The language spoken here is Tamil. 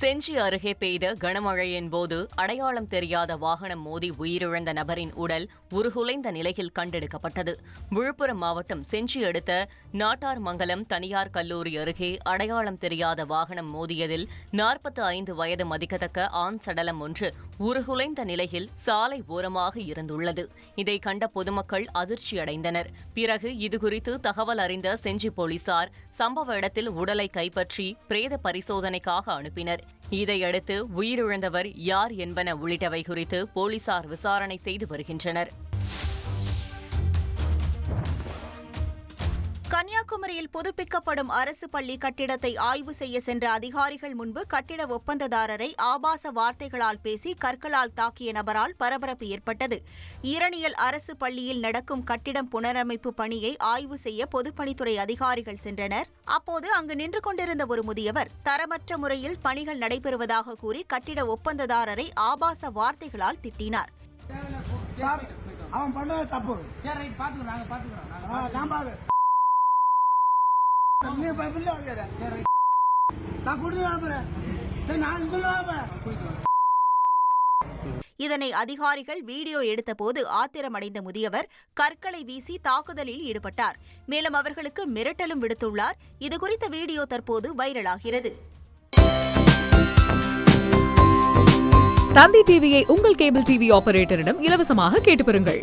செஞ்சி அருகே பெய்த கனமழையின் போது அடையாளம் தெரியாத வாகனம் மோதி உயிரிழந்த நபரின் உடல் உருகுலைந்த நிலையில் கண்டெடுக்கப்பட்டது. விழுப்புரம் மாவட்டம் செஞ்சி அடுத்த நாட்டார்மங்கலம் தனியார் கல்லூரி அருகே அடையாளம் தெரியாத வாகனம் மோதியதில் நாற்பத்தி ஐந்து வயது மதிக்கத்தக்க ஆண் சடலம் ஒன்று உருகுலைந்த நிலையில் சாலை ஓரமாக இருந்துள்ளது. இதை கண்ட பொதுமக்கள் அதிர்ச்சியடைந்தனர். பிறகு இதுகுறித்து தகவல் அறிந்த செஞ்சி போலீசார் சம்பவ இடத்தில் உடலை கைப்பற்றி பிரேத பரிசோதனைக்காக அனுப்பினர். இதையடுத்து உயிரிழந்தவர் யார் என்பன உள்ளிட்டவை குறித்து போலீசார் விசாரணை செய்து வருகின்றனர். கன்னியாகுமரியில் புதுப்பிக்கப்படும் அரசு பள்ளி கட்டிடத்தை ஆய்வு செய்ய சென்ற அதிகாரிகள் முன்பு கட்டிட ஒப்பந்ததாரரை ஆபாச வார்த்தைகளால் பேசி கற்களால் தாக்கிய நபரால் பரபரப்பு ஏற்பட்டது. ஈரணியல் அரசு பள்ளியில் நடக்கும் கட்டிடம் புனரமைப்பு பணியை ஆய்வு செய்ய பொதுப்பணித்துறை அதிகாரிகள் சென்றனர். அப்போது அங்கு நின்று கொண்டிருந்த ஒரு முதியவர் தரமற்ற முறையில் பணிகள் நடைபெறுவதாக கூறி கட்டிட ஒப்பந்ததாரரை ஆபாச வார்த்தைகளால் திட்டினார். அவன் பண்ணது தப்பு. சரி ரைட் பாத்துக்கிறோம் நாங்க பாத்துக்கிறோம் நாங்க ஆ, நான் பாரு இதனை அதிகாரிகள் வீடியோ எடுத்தபோது ஆத்திரமடைந்த முதியவர் கற்களை வீசி தாக்குதலில் ஈடுபட்டார். மேலும் அவர்களுக்கு மிரட்டலும் விடுத்துள்ளார். இதுகுறித்த வீடியோ தற்போது வைரலாகிறது. தந்தி டிவியை உங்கள் கேபிள் டிவி ஆபரேட்டரிடம் இலவசமாக கேட்டு பெறுங்கள்.